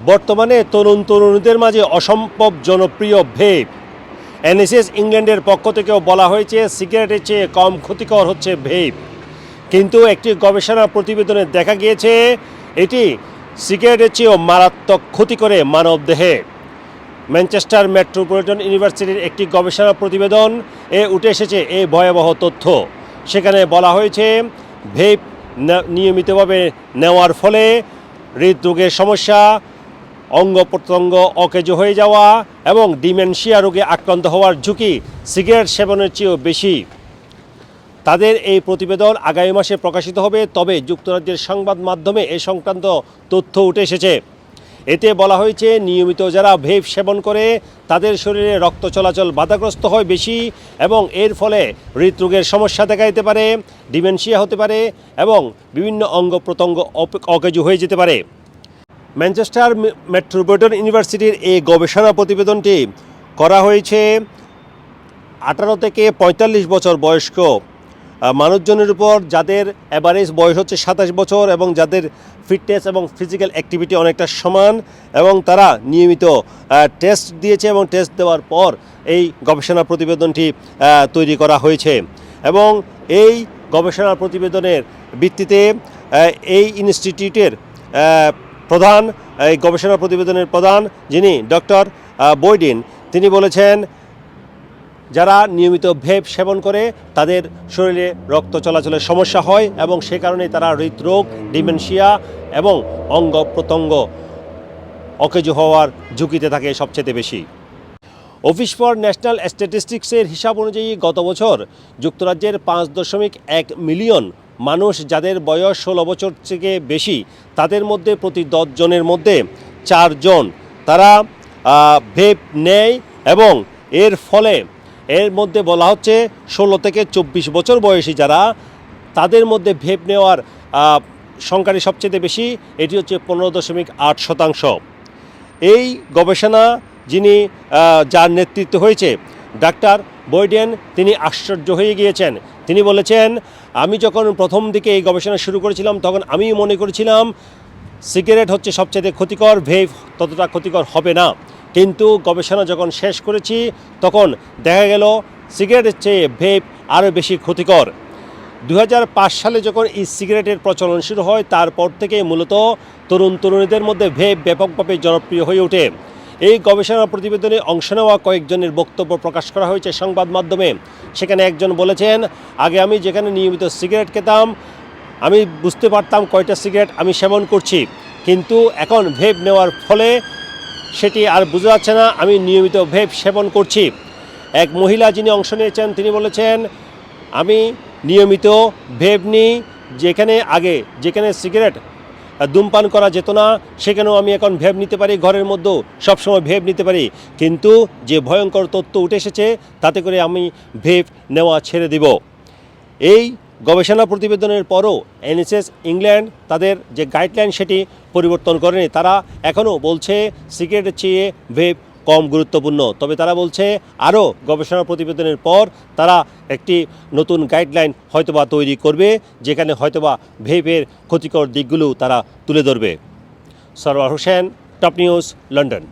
বর্তমানে তরুণ তরুণীদের মাঝে অসম্ভব জনপ্রিয় ভেপ এনএসএস ইংল্যান্ডের পক্ষ থেকেও বলা হয়েছে, সিগারেটের চেয়ে কম ক্ষতিকর হচ্ছে ভেপ কিন্তু একটি গবেষণা প্রতিবেদনে দেখা গিয়েছে, এটি সিগারেটের চেয়েও মারাত্মক ক্ষতি করে মানবদেহে। ম্যানচেস্টার মেট্রোপলিটন ইউনিভার্সিটির একটি গবেষণা প্রতিবেদন এ উঠে এসেছে এই ভয়াবহ তথ্য। সেখানে বলা হয়েছে ভেপ নিয়মিতভাবে নেওয়ার ফলে হৃদরোগের সমস্যা অঙ্গ প্রত্যঙ্গ অকেজ হয়ে যাওয়া এবং ডিমেনশিয়া রোগে আক্রান্ত হওয়ার ঝুঁকি সিগারেট সেবনের চেয়েও বেশি। তাদের এই প্রতিবেদন আগামী মাসে প্রকাশিত হবে, তবে যুক্তরাজ্যের সংবাদ মাধ্যমে এ সংক্রান্ত তথ্য উঠে এসেছে। এতে বলা হয়েছে, নিয়মিত যারা ভেপ সেবন করে, তাদের শরীরে রক্ত চলাচল বাধাগ্রস্ত হয় বেশি এবং এর ফলে হৃদরোগের সমস্যা দেখা দিতে পারে, ডিমেনশিয়া হতে পারে এবং বিভিন্ন অঙ্গ প্রত্যঙ্গ অকেজু হয়ে যেতে পারে। ম্যানচেস্টার মেট্রোপলিটন ইউনিভার্সিটির এই গবেষণা প্রতিবেদনটি করা হয়েছে আঠারো থেকে পঁয়তাল্লিশ বছর বয়স্ক মানুষজনের উপর যাদের অ্যাভারেজ বয়স হচ্ছে সাতাশ বছর এবং যাদের ফিটনেস এবং ফিজিক্যাল অ্যাক্টিভিটি অনেকটা সমান এবং তারা নিয়মিত টেস্ট দিয়েছে এবং টেস্ট দেওয়ার পর এই গবেষণা প্রতিবেদনটি তৈরি করা হয়েছে। এবং এই গবেষণা প্রতিবেদনের ভিত্তিতে এই ইনস্টিটিউটের প্রধান, এই গবেষণা প্রতিবেদনের প্রধান যিনি ডক্টর বৈডিন তিনি বলেছেন, যারা নিয়মিত ভেপ সেবন করে, তাদের শরীরে রক্ত চলাচলের সমস্যা হয় এবং সে কারণে তারা হৃদরোগ, ডিমেনশিয়া এবং অঙ্গ প্রত্যঙ্গ অকেজো হওয়ার ঝুঁকিতে থাকে সবচেয়ে বেশি। অফিস ফর ন্যাশনাল স্ট্যাটিস্টিক্সের হিসাব অনুযায়ী গত বছর যুক্তরাজ্যের পাঁচ দশমিক এক মিলিয়ন মানুষ যাদের বয়স ষোলো বছর থেকে বেশি, তাদের মধ্যে প্রতি জনের মধ্যে চারজন তারা ভেপ নেয় এবং এর ফলে এর মধ্যে বলা হচ্ছে ষোলো থেকে চব্বিশ বছর বয়সী যারা, তাদের মধ্যে ভেপ নেওয়ার সংখ্যাটি সবচেয়ে বেশি, এটি হচ্ছে পনেরো দশমিক আট শতাংশ। এই গবেষণা যিনি যার নেতৃত্ব হয়েছে ডাক্তার বৈডেন, তিনি আশ্চর্য হয়ে গিয়েছেন। তিনি বলেছেন, আমি যখন প্রথম দিকে এই গবেষণা শুরু করেছিলাম, তখন আমি মনে করেছিলাম, সিগারেট হচ্ছে সবচেয়ে ক্ষতিকর, ভেপ ততটা ক্ষতিকর হবে না। কিন্তু গবেষণা যখন শেষ করেছি, তখন দেখা গেল, সিগারেটের চেয়ে ভেপ আরও বেশি ক্ষতিকর। দু হাজার পাঁচ সালে যখন ই সিগারেটের প্রচলন শুরু হয়, তারপর থেকে মূলত তরুণ তরুণীদের মধ্যে ভেপ ব্যাপকভাবে জনপ্রিয় হয়ে ওঠে। এই গবেষণা প্রতিবেদনে অংশ নেওয়া কয়েকজনের বক্তব্য প্রকাশ করা হয়েছে সংবাদ মাধ্যমে। সেখানে একজন বলেছেন, আগে আমি যেখানে নিয়মিত সিগারেট খেতাম, আমি বুঝতে পারতাম কয়টা সিগারেট আমি সেবন করছি। কিন্তু এখন ভেপ নেওয়ার ফলে সেটি আর বোঝা যাচ্ছে না, আমি নিয়মিত ভেপ সেবন করছি। এক মহিলা যিনি অংশ নিয়েছেন, তিনি বলেছেন, আমি নিয়মিত ভেপ নিই, যেখানে আগে যেখানে সিগারেট ধূমপান করা যেত না, সেখানেও আমি এখন ভেব নিতে পারি, ঘরের মধ্যেও সবসময় ভেব নিতে পারি। কিন্তু যে ভয়ঙ্কর তথ্য উঠে এসেছে, তাতে করে আমি ভেব নেওয়া ছেড়ে দিব। এই গবেষণা প্রতিবেদনের পরও এনএসএস ইংল্যান্ড তাদের যে গাইডলাইন সেটি পরিবর্তন করেনি, তারা এখনও বলছে, সিগারেটের চেয়ে ভেপ কম গুরুত্বপূর্ণ। তবে তারা বলছে, আরও গবেষণা প্রতিবেদনের পর তারা একটি নতুন গাইডলাইন হয়তোবা তৈরি করবে, যেখানে হয়তোবা ভেপের ক্ষতিকর দিকগুলো তারা তুলে ধরবে। Sarwar Hossain, top news, London.